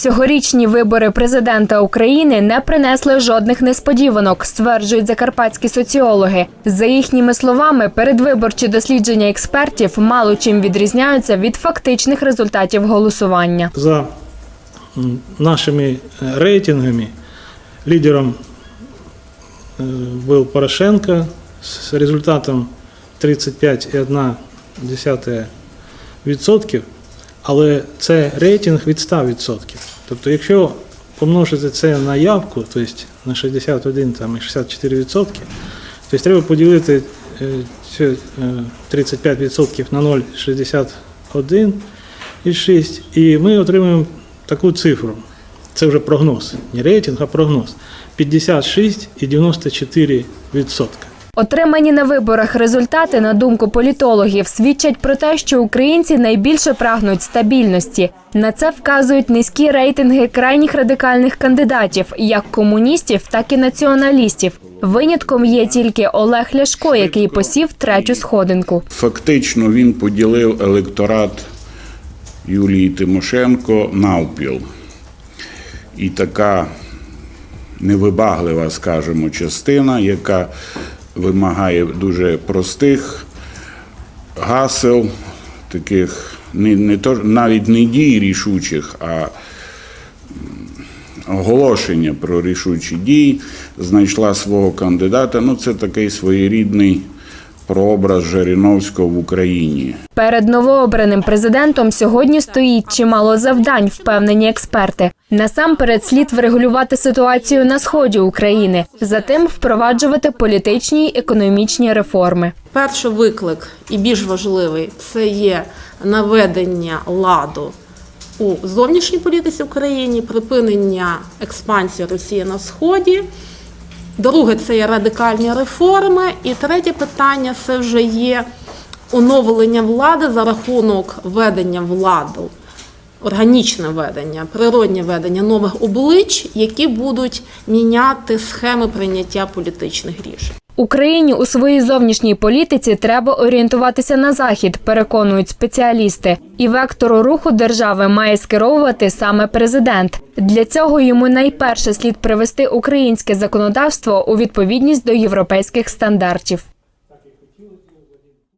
Цьогорічні вибори президента України не принесли жодних несподіванок, стверджують закарпатські соціологи. За їхніми словами, передвиборчі дослідження експертів мало чим відрізняються від фактичних результатів голосування. За м, нашими э, рейтингами лидером э, был Порошенко с результатом 35,1%, але це рейтинг від 100%. Тобто, якщо помножити це на явку, тобто на 61 там, і 64%, тобто треба поділити е, цю, е, 35% на 0,61 і 6, і ми отримаємо таку цифру. Це вже прогноз, не рейтинг, а прогноз. 56,94%. Отримані на виборах результати, на думку політологів, свідчать про те, що українці найбільше прагнуть стабільності. На це вказують низькі рейтинги крайніх радикальних кандидатів, як комуністів, так і націоналістів. Винятком є тільки Олег Ляшко, який посів третю сходинку. Фактично він поділив електорат Юлії Тимошенко навпіл. І така невибаглива, скажімо, частина, яка вимагає дуже простих гасел, таких не, не то, навіть не дій рішучих, а оголошення про рішучі дії, знайшла свого кандидата. Ну, це такий своєрідний прообраз Жириновського в Україні. Перед новообраним президентом сьогодні стоїть чимало завдань, впевнені експерти. Насамперед слід врегулювати ситуацію на сході України, затим впроваджувати політичні й економічні реформи. Перший виклик і більш важливий це є наведення ладу у зовнішній політиці в Україні, припинення експансії Росії на сході. Друге це є радикальні реформи. І третє питання це вже є оновлення влади за рахунок ведення влади, органічне ведення, природнє ведення нових облич, які будуть міняти схеми прийняття політичних рішень. Україні у своїй зовнішній політиці треба орієнтуватися на захід, переконують спеціалісти. І вектору руху держави має скеровувати саме президент. Для цього йому найперше слід привести українське законодавство у відповідність до європейських стандартів.